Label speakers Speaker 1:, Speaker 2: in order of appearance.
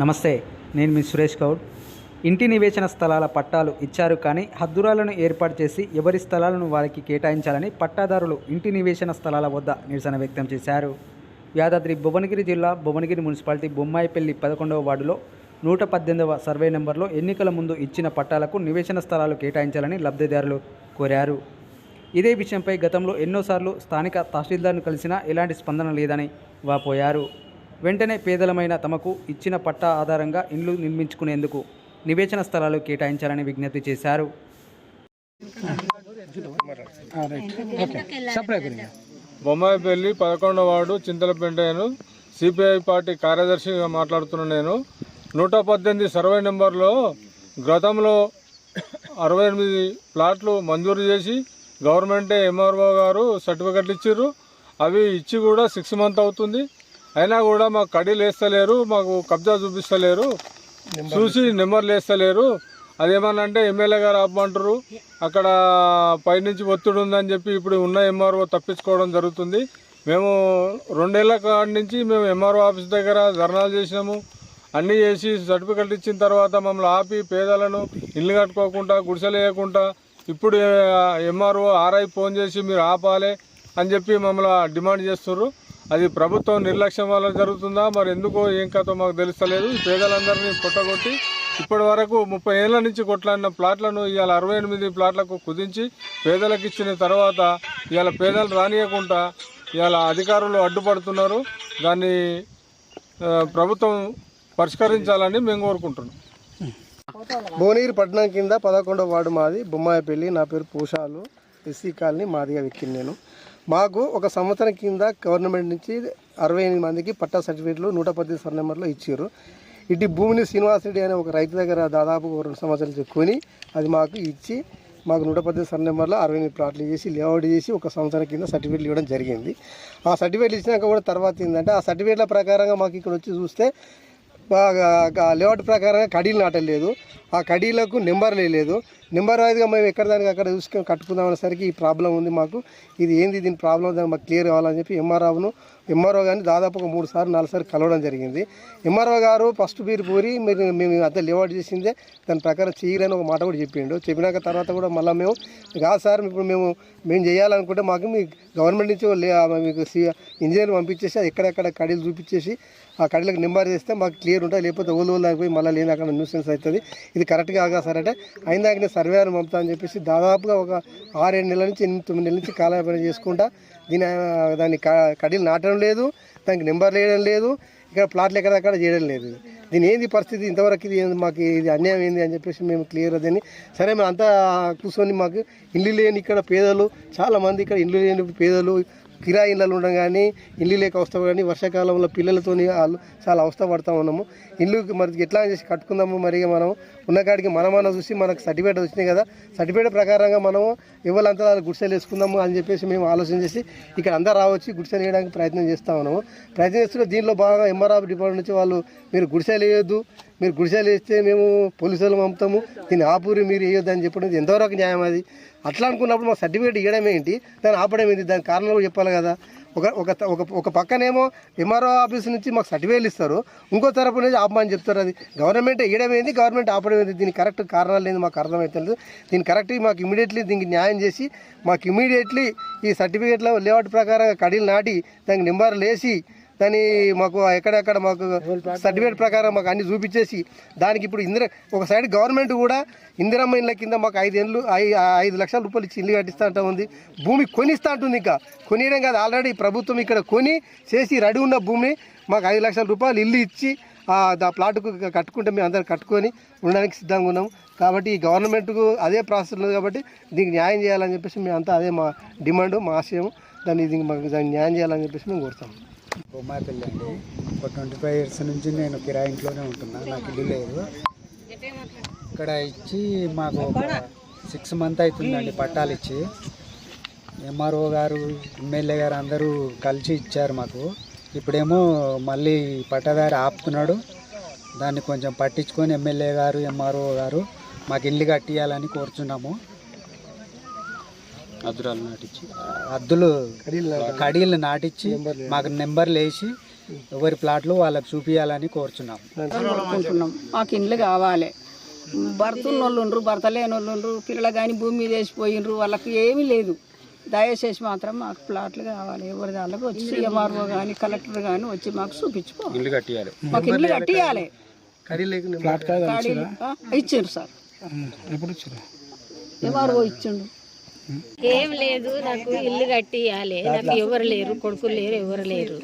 Speaker 1: నమస్తే నేను మీ సురేష్ గౌడ్. ఇంటి నివేశన స్థలాల పట్టాలు ఇచ్చారు కానీ హద్దురాలను ఏర్పాటు చేసి ఎవరి స్థలాలను వారికి కేటాయించాలని పట్టాదారులు ఇంటి నివేశన స్థలాల వద్ద నిరసన వ్యక్తం చేశారు. యాదాద్రి భువనగిరి జిల్లా భువనగిరి మున్సిపాలిటీ బొమ్మాయిపల్లి పదకొండవ వార్డులో నూట పద్దెనిమిదవ సర్వే నెంబర్లో ఎన్నికల ముందు ఇచ్చిన పట్టాలకు నివేశన స్థలాలు కేటాయించాలని లబ్ధిదారులు కోరారు. ఇదే విషయంపై గతంలో ఎన్నోసార్లు స్థానిక తహసీల్దార్ను కలిసినా ఎలాంటి స్పందన లేదని వాపోయారు. వెంటనే పేదలమైన తమకు ఇచ్చిన పట్టా ఆధారంగా ఇండ్లు నిర్మించుకునేందుకు నివేచన స్థలాలు కేటాయించాలని విజ్ఞప్తి చేశారు.
Speaker 2: బొమ్మాయిపల్లి పదకొండవ వార్డు చింతలపెంటను సిపిఐ పార్టీ కార్యదర్శిగా మాట్లాడుతున్న నేను. నూట పద్దెనిమిది సర్వే నెంబర్లో గతంలో అరవై ఎనిమిది ప్లాట్లు మంజూరు చేసి గవర్నమెంటే ఎంఆర్ఓ గారు సర్టిఫికెట్లు ఇచ్చిర్రు. అవి ఇచ్చి కూడా సిక్స్ మంత్ అవుతుంది. అయినా కూడా మాకు కడీలు వేస్తలేరు మాకు కబ్జా చూపిస్తలేరు చూసి నెంబర్లు వేస్తలేరు. అదేమనంటే ఎమ్మెల్యే గారు ఆపమంటారు అక్కడ పైనుంచి ఒత్తిడి ఉందని చెప్పి ఇప్పుడు ఉన్న ఎంఆర్ఓ తప్పించుకోవడం జరుగుతుంది. మేము రెండేళ్ళ కాడి నుంచి మేము ఎంఆర్ఓ ఆఫీస్ దగ్గర ధర్నాలు చేసినాము. అన్నీ చేసి సర్టిఫికెట్ ఇచ్చిన తర్వాత మమ్మల్ని ఆపి పేదలను ఇల్లు కట్టుకోకుండా గుడిసెలు వేయకుండా ఇప్పుడు ఎంఆర్ఓ ఆర్ఐ ఫోన్ చేసి మీరు ఆపాలి అని చెప్పి మమ్మల్ని డిమాండ్ చేస్తున్నారు. అది ప్రభుత్వం నిర్లక్ష్యం వల్ల జరుగుతుందా? మరి ఎందుకో ఏం కథో మాకు తెలుస్తలేదు. ఈ పేదలందరినీ పుట్టగొట్టి ఇప్పటి వరకు ముప్పై ఏళ్ళ నుంచి కొట్లాడిన ప్లాట్లను ఇవాళ అరవై ఎనిమిది ప్లాట్లకు కుదించి పేదలకు ఇచ్చిన తర్వాత ఇవాళ పేదలు రానియకుండా ఇవాళ అధికారులు అడ్డుపడుతున్నారు. దాన్ని ప్రభుత్వం పరిష్కరించాలని మేము కోరుకుంటున్నాం.
Speaker 3: భువనగిరి పట్టణం కింద పదకొండవ వార్డు మాది. బొమ్మాయిపల్లి. నా పేరు పూషాలు. ఎస్సీ కాలనీ మాదిగా వెక్కింది నేను. మాకు ఒక సంవత్సరం కింద గవర్నమెంట్ నుంచి అరవై ఎనిమిది మందికి పట్టా సర్టిఫికేట్లు నూట పద్దెనిమిది సర్ నెంబర్లో ఇచ్చారు. ఇటు భూమిని శ్రీనివాసరెడ్డి అనే ఒక రైతు దగ్గర దాదాపు ఒక రెండు సంవత్సరాలు చెప్పుకొని అది మాకు ఇచ్చి మాకు నూట పద్దెనిమిది సర్ నెంబర్లో అరవై ఎనిమిది ప్లాట్లు చేసి లేఅవుట్ చేసి ఒక సంవత్సరం కింద సర్టిఫికేట్లు ఇవ్వడం జరిగింది. ఆ సర్టిఫికేట్లు ఇచ్చినాక కూడా తర్వాత ఏంటంటే ఆ సర్టిఫికేట్ల ప్రకారంగా మాకు ఇక్కడ వచ్చి చూస్తే లేఅవుట్ ప్రకారంగా కడీలు నాటలేదు ఆ కడీలకు నెంబర్ లేదు. నెంబర్ వైజ్గా మేము ఎక్కడ దానికి అక్కడ చూసుకొని కట్టుకుందాం అనేసరికి ఈ ప్రాబ్లం ఉంది మాకు. ఇది ఏంది దీని ప్రాబ్లం దానికి మాకు క్లియర్ కావాలని చెప్పి ఎంఆర్ఓను ఎంఆర్ఓ గారిని దాదాపు ఒక మూడు సార్లు నాలుగు సార్లు కలవడం జరిగింది. ఎంఆర్ఓ గారు ఫస్ట్ మీరు పూరి మీరు మేము అంతా లేఅవుట్ చేసిందే. దాని ప్రకారం చేయలేని ఒక మాట కూడా చెప్పిండు. చెప్పినాక తర్వాత కూడా మళ్ళీ మేము కాదు సార్ ఇప్పుడు మేము మేము చేయాలనుకుంటే మాకు మీ గవర్నమెంట్ నుంచి మీకు ఇంజనీర్ పంపించేసి ఎక్కడెక్కడ కడీలు చూపించేసి ఆ కడీలకు నెంబర్ చేస్తే మాకు క్లియర్ ఉంటుంది లేకపోతే ఓళ్ళు ఓళ్ళు అయిపోయి మళ్ళీ లేని అక్కడ న్యూసెన్స్ అవుతుంది. ఇది కరెక్ట్గా కాగా సార్ అంటే అయినాక నేను సర్వే పంపుతా అని చెప్పేసి దాదాపుగా ఒక ఆరేడు నెలల నుంచి ఎనిమిది తొమ్మిది నెలల నుంచి కాలయాపన చేసుకుంటా దీని దాన్ని క- కడీలు నాటడం లేదు దానికి నెంబర్ వేయడం లేదు ఇక్కడ ప్లాట్లు ఎక్కడెక్కడ చేయడం లేదు. దీని ఏంది పరిస్థితి? ఇంతవరకు ఇది మాకు ఇది అన్యాయం ఏంది అని చెప్పేసి మేము క్లియర్ అదని. సరే మేము అంతా కూర్చొని మాకు ఇల్లు లేని ఇక్కడ పేదలు చాలా మంది ఇక్కడ ఇల్లు లేని పేదలు కిరాయి ఇళ్ళలు ఉండడం కానీ ఇల్లు లేక అవస్థ కానీ వర్షాకాలంలో పిల్లలతో వాళ్ళు చాలా అవస్థ పడతా ఉన్నాము. ఇల్లు మరి ఎట్లా చేసి కట్టుకుందాము మరి మనం. ఉన్న కాడికి మనమన్న చూసి మనకు సర్టిఫికేట్ వచ్చినాయి కదా. సర్టిఫికేట్ ప్రకారంగా మనము వాళ్ళు గుడిసెలు వేసుకుందాము అని చెప్పేసి మేము ఆలోచన చేసి ఇక్కడ అందరు రావచ్చు గుడిసెలు వేయడానికి ప్రయత్నం చేస్తా ఉన్నాము. ప్రయత్నం చేస్తున్న దీనిలో బాగా ఎంఆర్ఆర్ డిపార్ట్మెంట్ నుంచి వాళ్ళు మీరు గుడిసెలు వేయొద్దు మీరు గుడిసెలు వేస్తే మేము పోలీసులు పంపుతాము. దీన్ని ఆపూరి మీరు వేయొద్దని చెప్పడం ఇది ఎంతవరకు న్యాయం అది? అట్లా అనుకున్నప్పుడు మా సర్టిఫికేట్ ఇవ్వడం ఏంటి? దాన్ని ఆపడం ఏంటి? దాని కారణం కూడా చెప్పాలి కదా. ఒక ఒక ఒక ఒక పక్కనేమో ఎంఆర్ఓ ఆఫీస్ నుంచి మాకు సర్టిఫికేట్లు ఇస్తారు. ఇంకో తరపు నుంచి ఆపమని చెప్తారు అది. గవర్నమెంట్ ఇవ్వడం ఏంది? గవర్నమెంట్ ఆపడం ఏంది? దీనికి కరెక్ట్ కారణాలు ఏంది? మాకు అర్థమవుతలేదు దీని కరెక్ట్ మాకు ఇమీడియట్లీ దీనికి న్యాయం చేసి మాకు ఇమీడియట్లీ ఈ సర్టిఫికేట్లో లేఅవుట్ ప్రకారం కడీలు నాటి దానికి నెంబర్లు వేసి దాన్ని మాకు ఎక్కడెక్కడ మాకు సర్టిఫికేట్ ప్రకారం మాకు అన్ని చూపించేసి దానికి ఇప్పుడు ఇందిర ఒక సైడ్ గవర్నమెంట్ కూడా ఇందిరమ్మ ఇళ్ళ కింద మాకు ఐదు ఏళ్ళు ఐ- ఐదు లక్షల రూపాయలు ఇచ్చి ఇల్లు కట్టిస్తా అంటా ఉంది. భూమి కొనిస్తా అంటుంది ఇంకా. కొనియడం కాదు ఆల్రెడీ ప్రభుత్వం ఇక్కడ కొని చేసి రెడీ ఉన్న భూమి మాకు ఐదు లక్షల రూపాయలు ఇల్లు ఇచ్చి ఆ దా ప్లాట్కు కట్టుకుంటే మేము అందరం కట్టుకొని ఉండడానికి సిద్ధంగా ఉన్నాం కాబట్టి ఈ గవర్నమెంట్కు అదే ప్రాసెస్ ఉంది కాబట్టి దీనికి న్యాయం చేయాలని చెప్పేసి మేము అంతా అదే మా డిమాండ్ మా ఆశయం. దాన్ని దీనికి మాకు దాన్ని న్యాయం చేయాలని చెప్పేసి మేము కోరుతాం.
Speaker 4: బొమ్మాయిపల్లి అండి. ఒక ట్వంటీ ఫైవ్ ఇయర్స్ నుంచి నేను కిరా ఇంట్లోనే ఉంటున్నా. నాకు ఇల్లు లేదు. ఇక్కడ ఇచ్చి మాకు ఒక సిక్స్ మంత్ అవుతుందండి పట్టాలు ఇచ్చి. ఎంఆర్ఓ గారు ఎమ్మెల్యే గారు అందరూ కలిసి ఇచ్చారు మాకు. ఇప్పుడేమో మళ్ళీ పట్టదారి ఆపుతున్నాడు. దాన్ని కొంచెం పట్టించుకొని ఎమ్మెల్యే గారు ఎంఆర్ఓ గారు మాకు ఇల్లు కట్టియాలని కోరుచున్నాము.
Speaker 2: అద్దురాలు నాటించి
Speaker 4: అద్దులు కడీలు నాటించి మాకు నెంబర్లు వేసి ఎవరి ప్లాట్లు వాళ్ళకి చూపించాలని కోరుచున్నాం.
Speaker 5: అనుకుంటున్నాం మాకు ఇండ్లు కావాలి. భర్త ఉన్నోళ్ళు ఉండ్రు భర్త లేని వాళ్ళు ఉండ్రు పిల్లలు కానీ భూమి మీద వేసిపోయినరు వాళ్ళకి ఏమీ లేదు. దయచేసి మాత్రం మాకు ప్లాట్లు కావాలి. ఎవరి దాళ్ళకి వచ్చి ఎంఆర్ఓ కానీ కలెక్టర్ కానీ వచ్చి మాకు చూపించుకో.
Speaker 2: ఇల్లు కట్టియాలి.
Speaker 5: మాకు ఇల్లు కట్టియాలి. ఇచ్చిండ్రు సార్.
Speaker 3: ఎప్పుడు వచ్చారు
Speaker 5: ఎంఆర్ఓ ఇచ్చిండు.
Speaker 6: ఏం లేదు నాకు ఇల్లు కట్టియాలి. నాకు ఎవరు లేరు కొడుకులు లేరు ఎవరు లేరు.